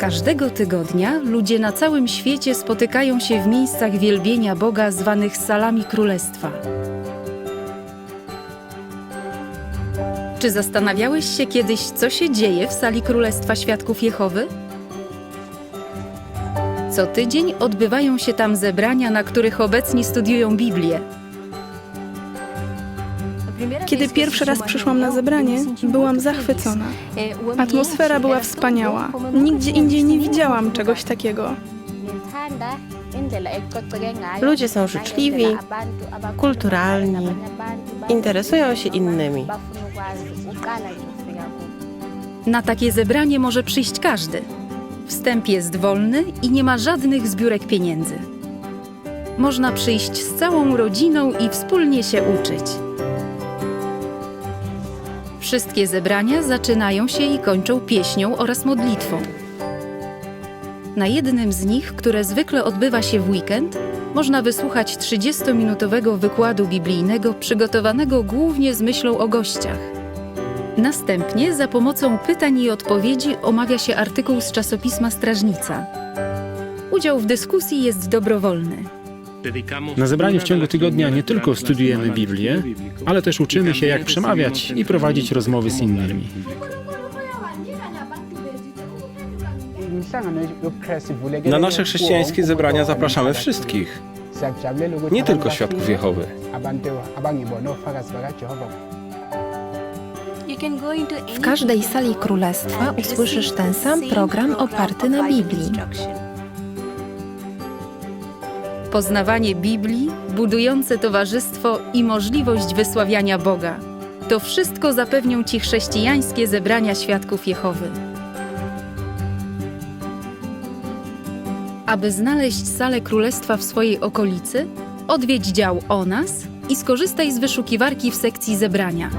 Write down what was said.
Każdego tygodnia ludzie na całym świecie spotykają się w miejscach wielbienia Boga zwanych salami królestwa. Czy zastanawiałeś się kiedyś, co się dzieje w sali Królestwa Świadków Jehowy? Co tydzień odbywają się tam zebrania, na których obecni studiują Biblię. Kiedy pierwszy raz przyszłam na zebranie, byłam zachwycona. Atmosfera była wspaniała. Nigdzie indziej nie widziałam czegoś takiego. Ludzie są życzliwi, kulturalni, interesują się innymi. Na takie zebranie może przyjść każdy. Wstęp jest wolny i nie ma żadnych zbiórek pieniędzy. Można przyjść z całą rodziną i wspólnie się uczyć. Wszystkie zebrania zaczynają się i kończą pieśnią oraz modlitwą. Na jednym z nich, które zwykle odbywa się w weekend, można wysłuchać 30-minutowego wykładu biblijnego przygotowanego głównie z myślą o gościach. Następnie za pomocą pytań i odpowiedzi omawia się artykuł z czasopisma Strażnica. Udział w dyskusji jest dobrowolny. Na zebraniu w ciągu tygodnia nie tylko studiujemy Biblię, ale też uczymy się, jak przemawiać i prowadzić rozmowy z innymi. Na nasze chrześcijańskie zebrania zapraszamy wszystkich, nie tylko świadków Jehowy. W każdej sali królestwa usłyszysz ten sam program oparty na Biblii. Poznawanie Biblii, budujące towarzystwo i możliwość wysławiania Boga. To wszystko zapewnią Ci chrześcijańskie zebrania świadków Jehowy. Aby znaleźć salę królestwa w swojej okolicy, odwiedź dział o nas i skorzystaj z wyszukiwarki w sekcji zebrania.